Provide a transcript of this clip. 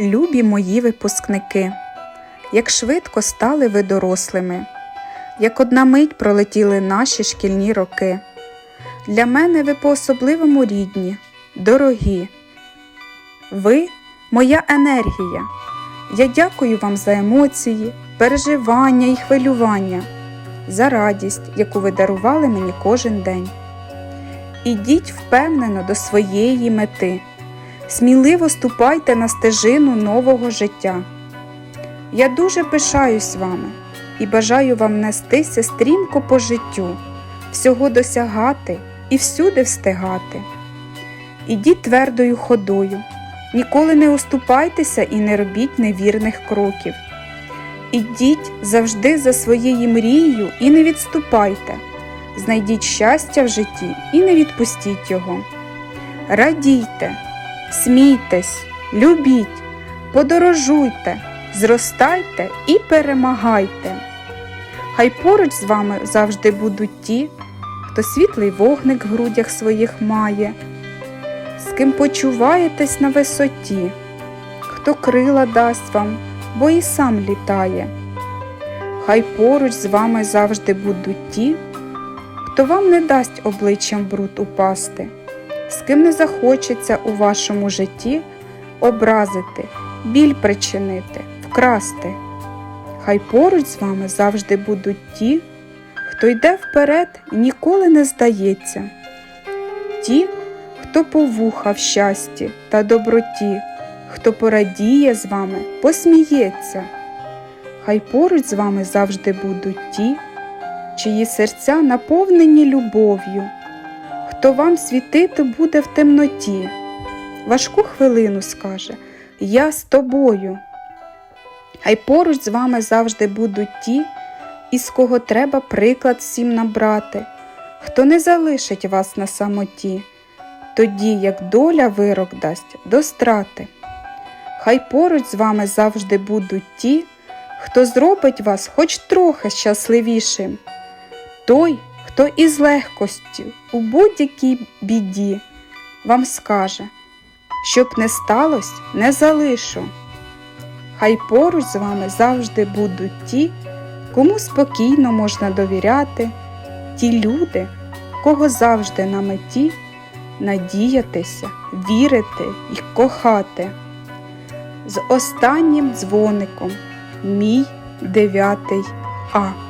Любі мої випускники, як швидко стали ви дорослими, як одна мить пролетіли наші шкільні роки. Для мене ви по-особливому рідні, дорогі. Ви моя енергія. Я дякую вам за емоції, переживання і хвилювання, за радість, яку ви дарували мені кожен день. Ідіть впевнено до своєї мети. Сміливо ступайте на стежину нового життя. Я дуже пишаюсь вами і бажаю вам нестися стрімко по життю, всього досягати і всюди встигати. Ідіть твердою ходою, ніколи не уступайтеся і не робіть невірних кроків. Ідіть завжди за своєю мрією і не відступайте. Знайдіть щастя в житті і не відпустіть його. Радійте, смійтесь, любіть, подорожуйте, зростайте і перемагайте. Хай поруч з вами завжди будуть ті, хто світлий вогник в грудях своїх має, з ким почуваєтесь на висоті, хто крила дасть вам, бо і сам літає. Хай поруч з вами завжди будуть ті, хто вам не дасть обличчям бруд упасти, з ким не захочеться у вашому житті образити, біль причинити, вкрасти. Хай поруч з вами завжди будуть ті, хто йде вперед ніколи не здається, ті, хто повуха в щасті та доброті, хто порадіє з вами, посміється. Хай поруч з вами завжди будуть ті, чиї серця наповнені любов'ю, хто вам світити буде в темноті, важку хвилину скаже Я з тобою. Хай поруч з вами завжди будуть ті, із кого треба приклад всім набрати, хто не залишить вас на самоті, тоді як доля вирок дасть до страти. Хай поруч з вами завжди будуть ті, хто зробить вас хоч трохи щасливішим, той, хто із легкостю у будь-якій біді вам скаже, щоб не сталося, не залишу. Хай поруч з вами завжди будуть ті, кому спокійно можна довіряти, ті люди, кого завжди на меті надіятися, вірити і кохати. З останнім дзвоником мій дев'ятий А.